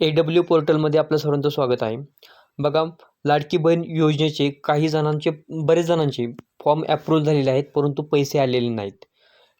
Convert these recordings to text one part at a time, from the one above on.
A W पोर्टलमध्ये आपलं सर्वांचं स्वागत आहे. बघा लाडकी बहीण योजनेचे काही जणांचे बरेच जणांचे फॉर्म ॲप्रूव्ह झालेले आहेत परंतु पैसे आलेले नाहीत.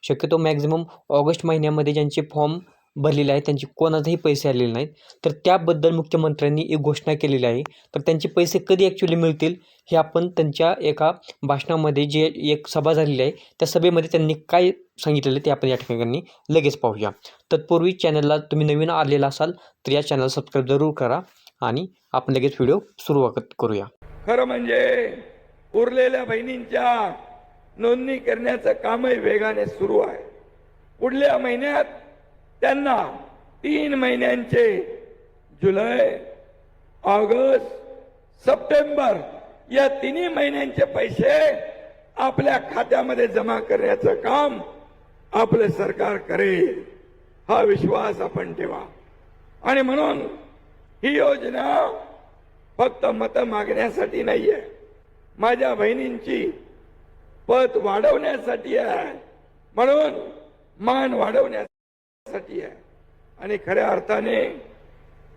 शक्यतो मॅक्झिमम ऑगस्ट महिन्यामध्ये ज्यांचे फॉर्म भरलेले आहेत त्यांचे कोणाचेही पैसे आलेले नाहीत. तर त्याबद्दल मुख्यमंत्र्यांनी एक घोषणा केलेली आहे. तर त्यांचे पैसे कधी ॲक्च्युली मिळतील हे आपण त्यांच्या एका भाषणामध्ये जे एक सभा झालेली आहे त्या सभेमध्ये त्यांनी काय सांगितलेलं ते आपण या ठिकाणी लगेच पाहूया. तत्पूर्वी चॅनलला तुम्ही नवीन आलेला असाल तर या चॅनल सबस्क्राईब जरूर करा आणि आपण लगेच व्हिडिओ सुरुवात करूया. खरं म्हणजे उरलेल्या बहिणींच्या नोंदणी करण्याचं कामही वेगाने सुरू आहे. पुढल्या महिन्यात त्यांना तीन महिन्यांचे जुलै ऑगस्ट सप्टेंबर या तिन्ही महिन्यांचे पैसे आपल्या खात्यामध्ये जमा करण्याचं काम आपलं सरकार करेल. हा विश्वास आपण ठेवा. आणि म्हणून ही योजना फक्त मतं मागण्यासाठी नाहीये. माझ्या बहिणींची पत वाढवण्यासाठी आहे. म्हणून मान वाढवण्यासाठी आहे. आणि खऱ्या अर्थाने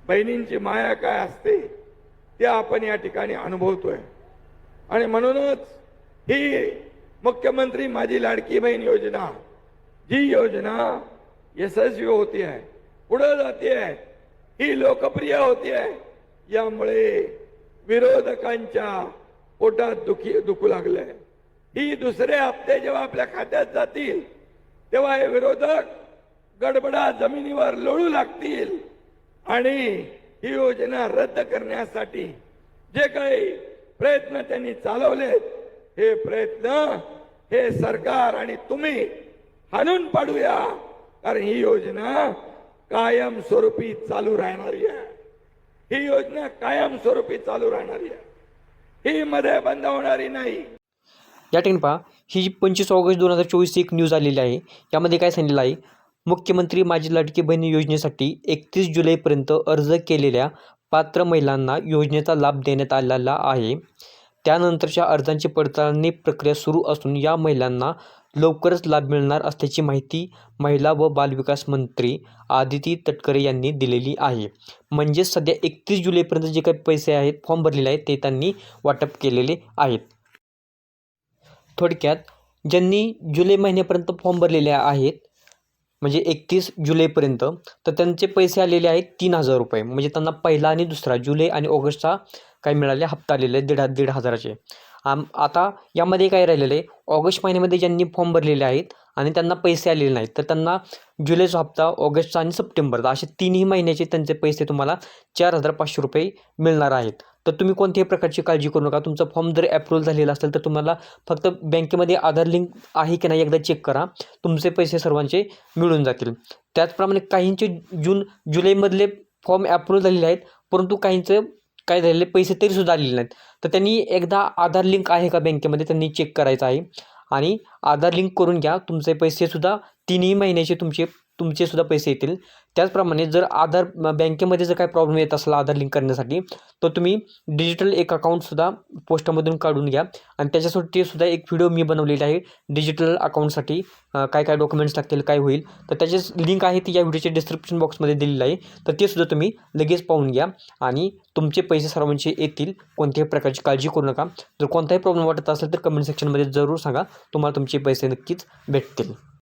बहिणींची माया काय असते ते आपण या ठिकाणी अनुभवतोय. आणि म्हणूनच ही मुख्यमंत्री माझी लाडकी बहीण योजना जी योजना यशस्वी होती आहे पुढे जाते आहे ही लोकप्रिय होती आहे यामुळे विरोधकांच्या पोटात दुखी दुखू लागलंय. ही दुसरे हप्ते जेव्हा आपल्या खात्यात जातील तेव्हा हे विरोधक गडबडा जमिनीवर लोळू लागतील. आणि ही योजना रद्द करण्यासाठी जे काही प्रयत्न त्यांनी चालवलेत हे प्रयत्न हे सरकार आणि तुम्ही हाणून पाडूया. कारण ही योजना कायमस्वरूपी चालू राहणारी आहे. ही योजना कायमस्वरूपी चालू राहणारी आहे. ही मध्ये बंद होणारी नाही. या ठिकाणी पहा ही पंचवीस ऑगस्ट दोन हजार चोवीस एक न्यूज आलेली आहे यामध्ये काय सांगितलं आहे? मुख्यमंत्री माझी लाडकी बहीण योजनेसाठी एकतीस जुलैपर्यंत अर्ज केलेल्या पात्र महिलांना योजनेचा लाभ देण्यात आलेला आहे. त्यानंतरच्या अर्जांची पडताळणी प्रक्रिया सुरू असून या महिलांना लवकरच लाभ मिळणार असल्याची माहिती महिला व बालविकास मंत्री आदिती तटकरे यांनी दिलेली आहे. म्हणजेच सध्या एकतीस जुलैपर्यंत जे काही पैसे आहेत फॉर्म भरलेले आहेत ते त्यांनी वाटप केलेले आहेत. थोडक्यात ज्यांनी जुलै महिन्यापर्यंत फॉर्म भरलेले आहेत म्हणजे एकतीस जुलैपर्यंत तर त्यांचे पैसे आलेले आहेत तीन हजार रुपये. म्हणजे त्यांना पहिला आणि दुसरा जुलै आणि ऑगस्टचा काय मिळाले हप्ता आलेले आहेत दीड दीड हजाराचे. आम आता यामध्ये काय राहिलेलं आहे? ऑगस्ट महिन्यामध्ये ज्यांनी फॉर्म भरलेले आहेत आणि त्यांना पैसे आलेले नाहीत तर त्यांना जुलैचा हप्ता ऑगस्टचा आणि सप्टेंबरचा असे तीनही महिन्याचे त्यांचे पैसे तुम्हाला चार हजार पाचशे रुपये मिळणार आहेत. तर तुम्ही कोणत्याही प्रकारची काळजी करू नका. तुमचा फॉर्म जर अप्रूव्हल झालेला असेल तर तुम्हाला फक्त बँकेमध्ये आधार लिंक आहे की नाही एकदा चेक करा. तुमचे पैसे सर्वांचे मिळून जातील. त्याचप्रमाणे काहींचे जून जुलैमधले फॉर्म अप्रूव्ह झालेले आहेत परंतु काहींचं काय झालेले पैसे तरीसुद्धा आलेले नाहीत. तर त्यांनी एकदा आधार लिंक आहे का बँकेमध्ये त्यांनी चेक करायचं आहे. आणि आधार लिंक करून घ्या. तुमचे पैसेसुद्धा तिन्ही महिन्याचे तुमचे तुमचे सुद्धा पैसे येतील. त्याचप्रमाणे जर आधार बँकेमध्ये जर काय प्रॉब्लेम येत असला आधार लिंक करण्यासाठी तर तुम्ही डिजिटल एक अकाउंटसुद्धा पोस्टामधून काढून घ्या. आणि त्याच्यासाठी सुद्धा एक व्हिडिओ मी बनवलेला आहे. डिजिटल अकाउंटसाठी काय काय डॉक्युमेंट्स लागतील काय होईल तर त्याचे लिंक आहे ती या व्हिडिओच्या डिस्क्रिप्शन बॉक्समध्ये दिलेलं आहे. तर ते सुद्धा तुम्ही लगेच पाहून घ्या. आणि तुमचे पैसे सर्वांचे येतील. कोणत्याही प्रकारची काळजी करू नका. जर कोणताही प्रॉब्लेम वाटत असेल तर कमेंट सेक्शनमध्ये जरूर सांगा. तुम्हाला तुमचे पैसे नक्कीच भेटतील.